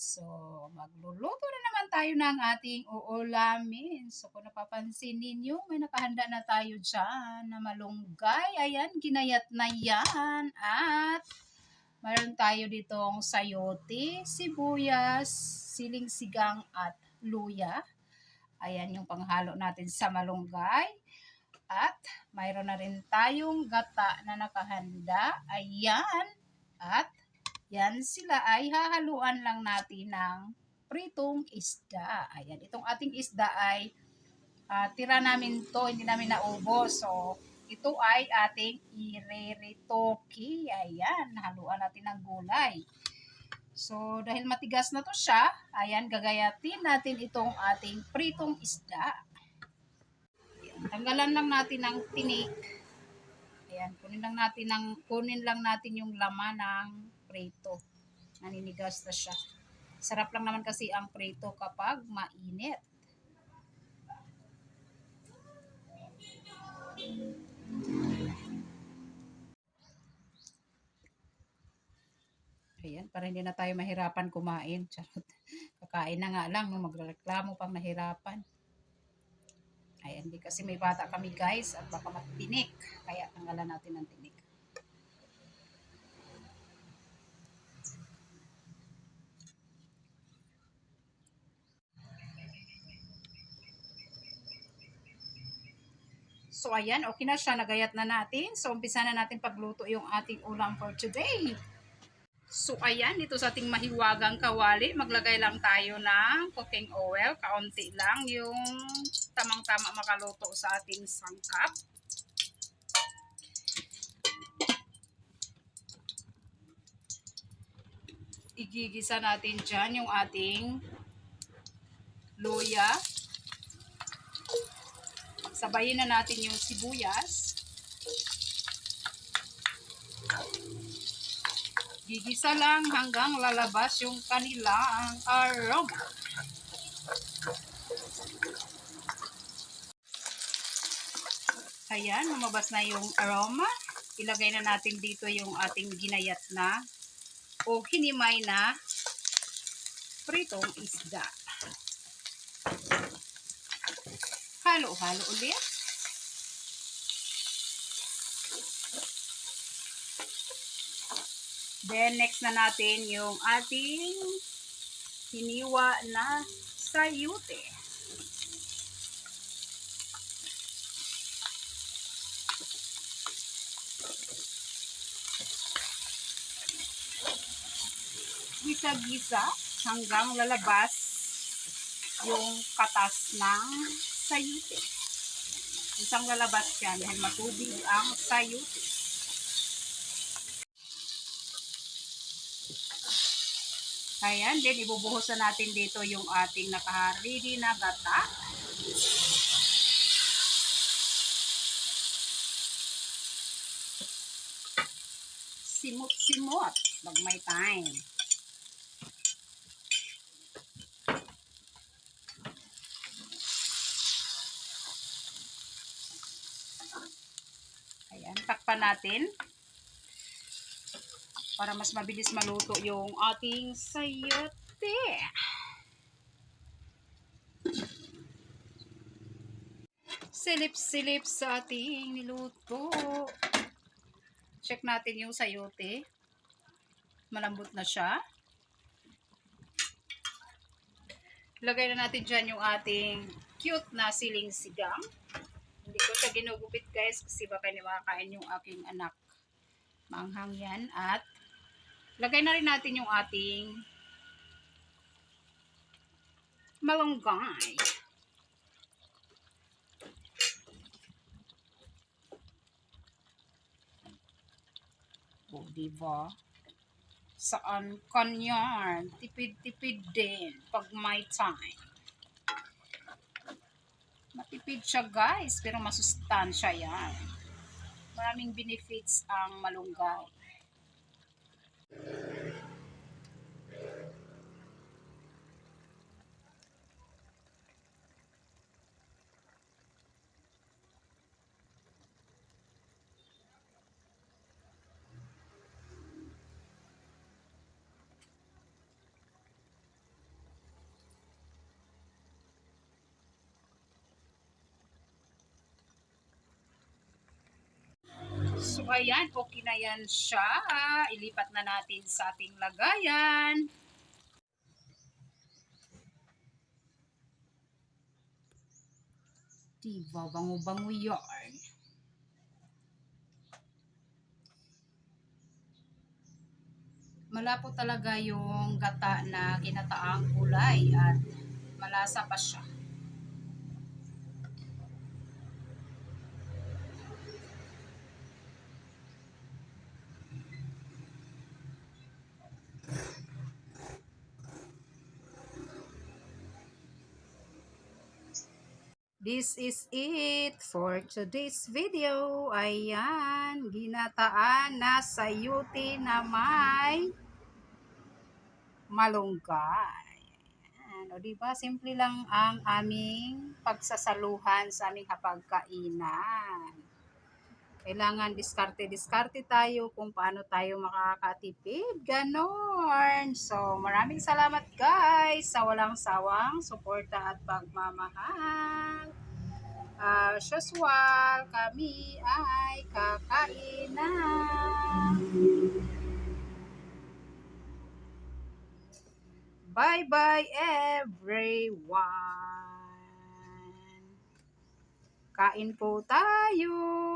So, magluluto na naman tayo ng ating uulamin. So, kung napapansin ninyo, may nakahanda na tayo dyan na malunggay. Ayan, ginayat na yan. At mayroon tayo ditong sayote, sibuyas, siling sigang at luya. Ayan yung panghalo natin sa malunggay. At mayroon na rin tayong gata na nakahanda. Ayan. At yan sila ay hahaluan lang natin ng pritong isda. Ayan, itong ating isda ay ah, tira namin to, hindi namin naubos. So, ito ay ating ireritoki. Ayan, haluan natin ng gulay. So, dahil matigas na to siya, ayan, gagayatin natin itong ating pritong isda. Ayan, tanggalan lang natin ng tinik. Ayan, kunin lang natin ng kunin lang natin yung laman ng prito. Naninigas na siya. Sarap lang naman kasi ang prito kapag mainit. Ayan, para hindi na tayo mahirapan kumain. Charot. Kakain na nga lang, magreklamo pang nahirapan. Ayan, hindi kasi may bata kami guys at baka matinik. Kaya tanggalan natin ng tinik. So ayan, okay na siya. Nagayat na natin. So umpisa na natin pagluto yung ating ulam for today. So ayan, dito sa ating mahiwagang kawali, maglagay lang tayo ng cooking oil. Kaunti lang yung tamang-tama makaluto sa ating sangkap. Igigisa natin dyan yung ating luya. Sabayin na natin yung sibuyas. Gigisa lang hanggang lalabas yung kanilang aroma. Ayan, lumabas na yung aroma. Ilagay na natin dito yung ating ginayat na o hinimay na pritong isda. Halo-halo ulit. Then, next na natin yung ating hiniwa na sayute. Gisa-gisa hanggang lalabas yung katas ng sayute. Isang lalabas yan dahil matubig ang sayute. Ayan, then ibubuhusan natin dito yung ating naka-ready na gata. Simot-simot, pag may time. Ayan, takpan natin para mas mabilis maluto yung ating sayote. Silip-silip sa ating niluto. Check natin yung sayote. Malambot na siya. Lagay na natin dyan yung ating cute na siling sigang. Ko siya ginugupit guys kasi baka hindi makakain yung aking anak. Manghang yan at Lagay na rin natin yung ating malunggay. O, diba? Saan kanyan? Tipid-tipid din pag may time. Matipid siya guys, pero masustansya yan. Maraming benefits ang malunggay. Ayan, okay na yan siya. Ilipat na natin sa ating lagayan. Diba, bango-bango yarn. Malapot talaga yung gata na ginataang kulay at malasa pa siya. This is it for today's video. Ayan, ginataan na sayuti na may malunggay. Ayan, o diba, simple lang ang aming pagsasaluhan sa aming hapagkainan. Kailangan diskarte-diskarte tayo kung paano tayo makakatipid. Ganon. So, maraming salamat guys sa walang sawang suporta at pagmamahal. As usual, kami ay kakain. Bye-bye everyone. Kain po tayo.